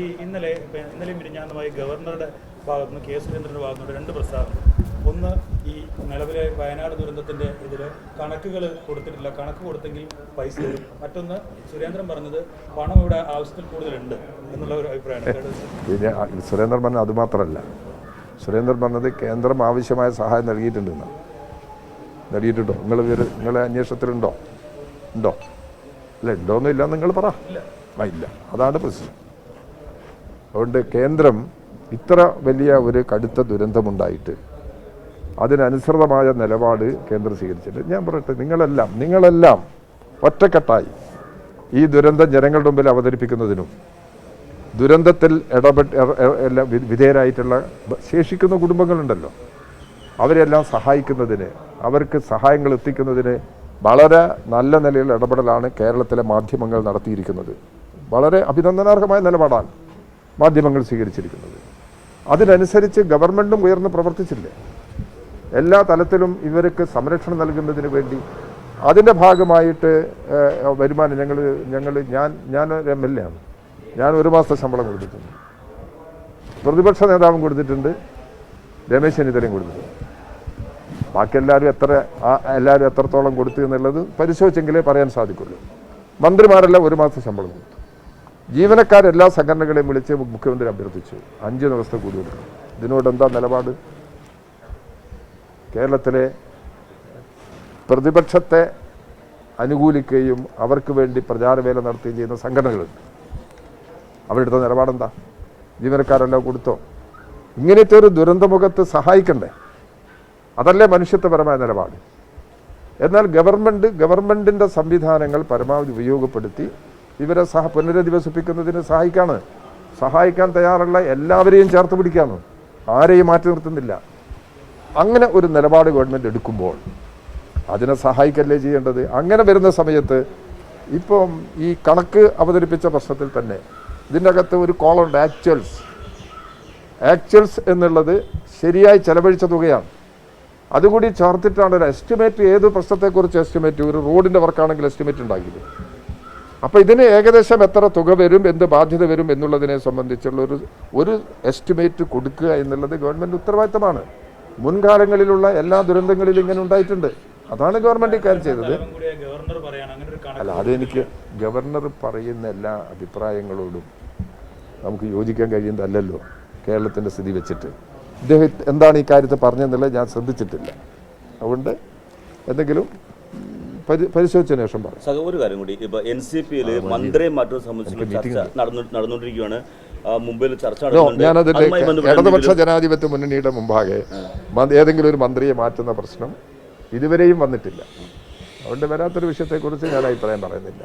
ഈ ഇന്നലെ ഇന്നലെ ഇന്നലെയും മിനിഞ്ഞാന്നുമായി ഗവർണറുടെ ഭാഗത്തു നിന്ന് കെ സുരേന്ദ്രന്റെ ഭാഗത്തു നിന്ന് രണ്ട് പ്രസ്താവന. ഒന്ന് ഈ നിലവിലെ വയനാട് ദുരന്തത്തിന്റെ ഇതിൽ കണക്കുകൾ കൊടുത്തിട്ടില്ല. കണക്ക് കൊടുത്തെങ്കിൽ പൈസ തരും മറ്റൊന്ന് സുരേന്ദ്രൻ പറഞ്ഞത് പണം ഇവിടെ ആവശ്യത്തിൽ കൂടുതലുണ്ട് എന്നുള്ള ഒരു അഭിപ്രായമാണ്. പിന്നെ സുരേന്ദ്രൻ പറഞ്ഞത് അതുമാത്രമല്ല സുരേന്ദ്രൻ പറഞ്ഞത് കേന്ദ്രം ആവശ്യമായ സഹായം നൽകിയിട്ടുണ്ടെന്ന്. നൽകിയിട്ടുണ്ടോ? നിങ്ങൾ നിങ്ങളെ അന്വേഷണത്തിലുണ്ടോ? ഉണ്ടോ? അല്ല ഇല്ല നിങ്ങൾ പറ. ഇല്ല. അതാണ് പ്രശ്നം. അതുകൊണ്ട് കേന്ദ്രം ഇത്ര വലിയ ഒരു കടുത്ത ദുരന്തമുണ്ടായിട്ട് അതിനനുസൃതമായ നിലപാട് കേന്ദ്രം സ്വീകരിച്ചിട്ട് ഞാൻ പറയട്ടെ നിങ്ങളെല്ലാം നിങ്ങളെല്ലാം ഒറ്റക്കെട്ടായി ഈ ദുരന്തം ജനങ്ങളുടെ മുമ്പിൽ അവതരിപ്പിക്കുന്നതിനും ദുരന്തത്തിൽ ഇടപെട്ട് വിധേയരായിട്ടുള്ള ശേഷിക്കുന്ന കുടുംബങ്ങളുണ്ടല്ലോ. അവരെല്ലാം സഹായിക്കുന്നതിന് അവർക്ക് സഹായങ്ങൾ എത്തിക്കുന്നതിന് വളരെ നല്ല നിലയിൽ ഇടപെടലാണ് കേരളത്തിലെ മാധ്യമങ്ങൾ നടത്തിയിരിക്കുന്നത്. വളരെ അഭിനന്ദനാർഹമായ നിലപാടാണ്. മാധ്യമങ്ങൾ സ്വീകരിച്ചിരിക്കുന്നത്. അതിനനുസരിച്ച് ഗവൺമെന്റും ഉയർന്ന് പ്രവർത്തിച്ചില്ലേ? എല്ലാ തലത്തിലും ഇവർക്ക് സംരക്ഷണം നൽകുന്നതിന് വേണ്ടി അതിന്റെ ഭാഗമായിട്ട് വരുമാനം ഞങ്ങൾ ഞങ്ങൾ ഞാൻ ഞാൻ ഒരു എം എൽ എ ആണ്. ഞാൻ ഒരു മാസത്തെ ശമ്പളം കൊടുത്തിട്ടുണ്ട്. പ്രതിപക്ഷ നേതാവും കൊടുത്തിട്ടുണ്ട്. രമേശ് ചെന്നിത്തലയും കൊടുത്തിട്ടുണ്ട്. ബാക്കി എല്ലാവരും എത്ര എല്ലാവരും എത്രത്തോളം കൊടുത്തു എന്നുള്ളത് പരിശോധിച്ചെങ്കിലേ പറയാൻ സാധിക്കുള്ളൂ. മന്ത്രിമാരെല്ലാം ഒരു മാസത്തെ ശമ്പളം കൊടുത്തു. ജീവനക്കാരെല്ലാ സംഘടനകളെയും വിളിച്ച് മുഖ്യമന്ത്രി അഭ്യർത്ഥിച്ചു. അഞ്ച് ദിവസത്തെ കൂടി ഇതിനോട് എന്താ നിലപാട്? കേരളത്തിലെ പ്രതിപക്ഷത്തെ അനുകൂലിക്കുകയും അവർക്ക് വേണ്ടി പ്രചാരവേല നടത്തുകയും ചെയ്യുന്ന സംഘടനകളുണ്ട്. അവരെടുത്ത നിലപാടെന്താ? ജീവനക്കാരെല്ലാം കൊടുത്തോ? ഇങ്ങനത്തെ ഒരു ദുരന്തമുഖത്ത് സഹായിക്കണ്ടേ? അതല്ലേ മനുഷ്യത്വപരമായ നിലപാട്? എന്നാൽ ഗവൺമെന്റ് ഗവൺമെന്റിന്റെ സംവിധാനങ്ങൾ പരമാവധി ഉപയോഗപ്പെടുത്തി ഇവരെ സഹ പുനരധിവസിപ്പിക്കുന്നതിന് സഹായിക്കാണ്. സഹായിക്കാൻ തയ്യാറുള്ള എല്ലാവരെയും ചേർത്ത് പിടിക്കാണ് ആരെയും മാറ്റി നിർത്തുന്നില്ല. അങ്ങനെ ഒരു നിലപാട് ഗവൺമെന്റ് എടുക്കുമ്പോൾ അതിനെ സഹായിക്കല്ലേ ചെയ്യേണ്ടത്? അങ്ങനെ വരുന്ന സമയത്ത് ഇപ്പം ഈ കണക്ക് അവതരിപ്പിച്ച പ്രശ്നത്തിൽ തന്നെ ഇതിന്റെ അകത്ത് ഒരു കോളുണ്ട് ആക്ച്വൽസ് ആക്ച്വൽസ് എന്നുള്ളത് ശരിയായി ചെലവഴിച്ച തുകയാണ്. അതുകൂടി ചേർത്തിട്ടാണ് ഒരു എസ്റ്റിമേറ്റ് ഏത് പ്രശ്നത്തെക്കുറിച്ച് എസ്റ്റിമേറ്റ് ഒരു റോഡിന്റെ വർക്കാണെങ്കിൽ എസ്റ്റിമേറ്റ് ഉണ്ടാക്കിയത്. അപ്പോൾ ഇതിന് ഏകദേശം എത്ര തുക വരും എന്ത് ബാധ്യത വരും എന്നുള്ളതിനെ സംബന്ധിച്ചുള്ള ഒരു ഒരു എസ്റ്റിമേറ്റ് കൊടുക്കുക എന്നുള്ളത് ഗവൺമെന്റ് ഉത്തരവാദിത്തമാണ്. മുൻകാലങ്ങളിലുള്ള എല്ലാ ദുരന്തങ്ങളിലും ഇങ്ങനെ ഉണ്ടായിട്ടുണ്ട്. അതാണ് ഗവൺമെന്റ് ഇക്കാര്യം ചെയ്തത്. അല്ല അതെനിക്ക് ഗവർണർ പറയുന്ന എല്ലാ അഭിപ്രായങ്ങളോടും നമുക്ക് യോജിക്കാൻ കഴിയുന്നതല്ലല്ലോ കേരളത്തിന്റെ സ്ഥിതി വെച്ചിട്ട്. ഇദ്ദേഹം എന്താണ് ഈ കാര്യത്തെ പറഞ്ഞതെന്നുള്ളത് ഞാൻ ശ്രദ്ധിച്ചിട്ടില്ല. അതുകൊണ്ട് എന്തെങ്കിലും പരിശോധിച്ചതിന് ശേഷം പറയാം സഹ ഒരു കാര്യം കൂടി. ഇപ്പൊ എൻ സി പിയിൽ മന്ത്രിയെ മാറ്റം സംബന്ധിച്ചുള്ള ചർച്ച നടന്നു നടന്നുകൊണ്ടിരിക്കുകയാണ്. മുംബൈയിൽ ചർച്ച ഇടതുപക്ഷ ജനാധിപത്യ മുന്നണിയുടെ മുമ്പാകെ ഏതെങ്കിലും ഒരു മന്ത്രിയെ മാറ്റുന്ന പ്രശ്നം ഇതുവരെയും വന്നിട്ടില്ല. അതുകൊണ്ട് വരാത്തൊരു വിഷയത്തെക്കുറിച്ച് ഞാൻ അഭിപ്രായം പറയുന്നില്ല.